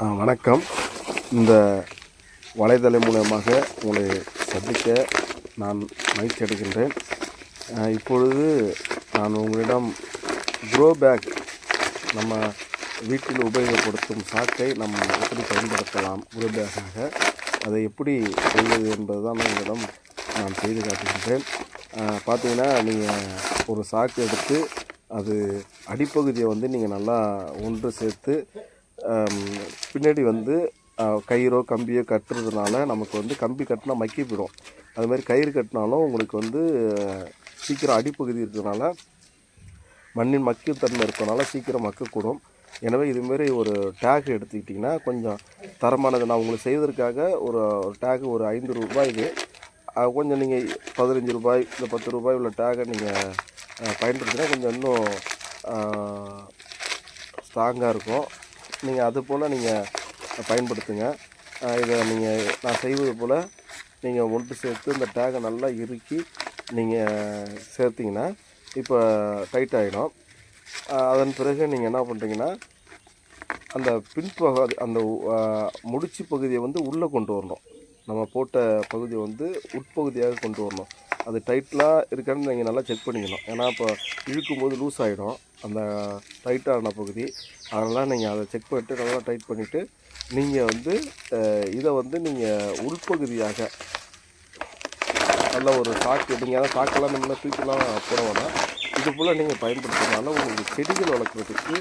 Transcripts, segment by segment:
ஆ, வணக்கம். இந்த வலைதளம் மூலமாக உங்களை சந்திக்க நான் மகிழ்ச்சி அடைகின்றேன். இப்பொழுது நான் உங்களிடம் க்ரோ பேக் நம்ம வீட்டில் உபயோகப்படுத்தும் சாக்கை நம்ம எப்படி பயன்படுத்தலாம் க்ரோ பேக்காக அதை எப்படி செய்வது என்பது தான் உங்களிடம் நான் செய்து காட்டுகின்றேன். பார்த்தீங்கன்னா நீங்கள் ஒரு சாக்கு எடுத்து அது அடிப்பகுதியை வந்து நீங்கள் நல்லா ஒன்று சேர்த்து பின்னாடி வந்து கயிறோ கம்பியோ கட்டுறதுனால நமக்கு வந்து கம்பி கட்டினா மக்கி போயிடும். அது மாதிரி கயிறு கட்டினாலும் உங்களுக்கு வந்து சீக்கிரம் அடிப்பகுதி இருக்கிறதுனால மண்ணின் மக்கித்தன்மை இருக்கிறனால சீக்கிரம் மக்கக்கூடும். எனவே இதுமாரி ஒரு டேக் எடுத்துக்கிட்டிங்கன்னா கொஞ்சம் தரமானது. நான் உங்களுக்கு செய்வதற்காக ஒரு ஒரு டேக் ஒரு ஐந்து ரூபாய்க்கு கொஞ்சம் நீங்கள் பதினஞ்சு ரூபாய் இல்லை பத்து ரூபாய் உள்ள டேகை நீங்கள் பயன்படுத்தினா கொஞ்சம் இன்னும் ஸ்ட்ராங்காக இருக்கும். நீங்கள் அது போல் நீங்கள் பயன்படுத்துங்க. இதை நீங்கள் நான் செய்வது போல் நீங்கள் ஒன்று சேர்த்து இந்த டேகை நல்லா இறுக்கி நீங்கள் சேர்த்திங்கன்னா இப்போ டைட் ஆகிடும் அதன் பிறகு நீங்கள் என்ன பண்ணுறீங்கன்னா அந்த பின்பகுதி அந்த முடிச்சு பகுதியை வந்து உள்ளே கொண்டு வரணும். நம்ம போட்ட பகுதியை வந்து உட்பகுதியாக கொண்டு வரணும். அது டைட்லாக இருக்கான்னு நீங்கள் நல்லா செக் பண்ணிக்கணும். ஏன்னா இப்போ இழுக்கும்போது லூஸ் ஆகிடும் அந்த டைட்டான பகுதி. அதனால் நீங்கள் அதை செக் பண்ணிட்டு நல்லா டைட் பண்ணிவிட்டு நீங்கள் வந்து இதை வந்து நீங்கள் உள்பகுதியாக நல்ல ஒரு சாக்கு நீங்கள் அதான் சாக்கெல்லாம் நம்ம தூக்கிலாம் போட வேணாம். இது போல் நீங்கள் பயன்படுத்துறதுனால உங்களுக்கு செடிகள் வளர்க்குறதுக்கு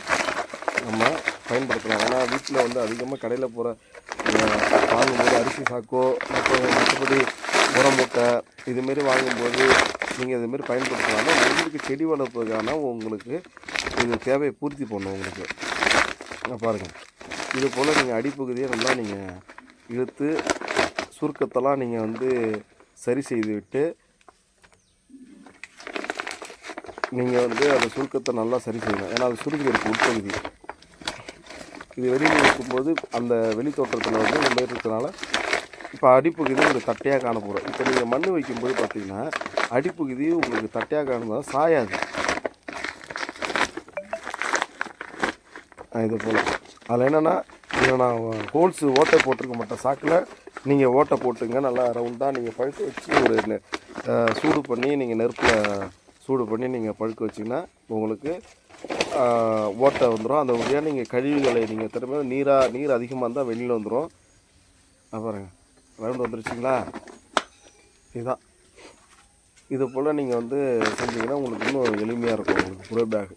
நம்ம பயன்படுத்தலாம். ஏன்னா வீட்டில் வந்து அதிகமாக கடையில் போகிற வாங்கும்போது அரிசி சாக்கோ மற்ற மற்றபடி உரம் மூட்டை இதுமாரி வாங்கும்போது நீங்கள் இதுமாரி பயன்படுத்தினாலும் உங்களுக்கு செடி வளர்ப்புக்கான உங்களுக்கு இது தேவையை பூர்த்தி பண்ணும் உங்களுக்கு. பாருங்கள் இது போல் நீங்கள் அடிப்பகுதியை நல்லா நீங்கள் இழுத்து சுருக்கத்தெல்லாம் நீங்கள் வந்து சரி செய்து விட்டு நீங்கள் வந்து அந்த சுருக்கத்தை நல்லா சரி செய்யணும். ஏன்னா அது சுருக்கி இருக்கு உட்பகுதி. இது வெளியில் இருக்கும்போது அந்த வெளி தோற்றத்தில் வந்து நம்ம இருக்கிறதுனால இருக்கிறனால இப்போ அடிப்பகுதி ஒரு தட்டையாக காணப்போகிறோம் இப்போ நீங்கள் மண் வைக்கும்போது பார்த்தீங்கன்னா அடிப்பகுதி உங்களுக்கு தட்டையாக காணும்போது சாயாது. இது போல். அதில் என்னென்னா இதில் நான் ஹோல்ஸு ஓட்டை போட்டிருக்க மாட்டேன். சாக்கில் நீங்கள் ஓட்டை போட்டுங்க நல்லா ரவுண்டாக நீங்கள் பழுக்க வச்சு ஒரு நெ- சூடு பண்ணி நீங்கள் நெருப்பில் சூடு பண்ணி நீங்கள் பழுக்க வச்சிங்கன்னா உங்களுக்கு ஓட்டை வந்துடும் அந்த வழியாக நீங்கள் கழிவுகளை நீங்கள் திரும்ப நீராக நீர் அதிகமாக இருந்தால் வெளியில் வந்துடும் பாருங்கள் ரவுண்டு வந்துருச்சுங்களா? இதுதான் இது போல் நீங்கள் வந்து செஞ்சீங்கன்னா உங்களுக்கு இன்னும் எளிமையாக இருக்கும். உங்களுக்கு ப்ரோ பேக்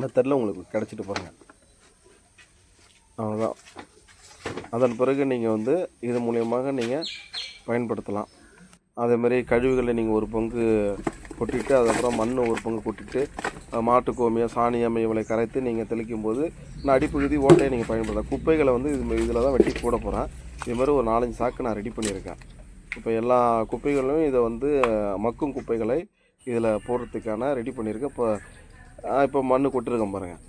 மெத்தடில் உங்களுக்கு கிடச்சிட்டு பாருங்கள் அவ்வளோதான் அதன் பிறகு நீங்கள் வந்து இது மூலியமாக நீங்கள் பயன்படுத்தலாம். அதேமாரி கழிவுகளை நீங்கள் ஒரு பங்கு கொட்டிட்டு அதுக்கப்புறம் மண் ஒரு பங்கு கொட்டிட்டு மாட்டு கோமியம் சாணியம் இவளை கரைத்து நீங்கள் தெளிக்கும் போது நான் அடிப்பகுதி ஓட்டையை நீங்கள் பயன்படுத்தலாம். குப்பைகளை வந்து இது இதில் தான் வெட்டி போட போகிறேன் இது மாதிரி ஒரு நாலஞ்சு சாக்கு நான் ரெடி பண்ணியிருக்கேன். இப்போ எல்லா குப்பைகளும் இதை வந்து மக்கும் குப்பைகளை இதில் போடுறதுக்கான ரெடி பண்ணியிருக்கேன். இப்போ இப்போ மண் கொட்டிருக்கேன் பாருங்கள்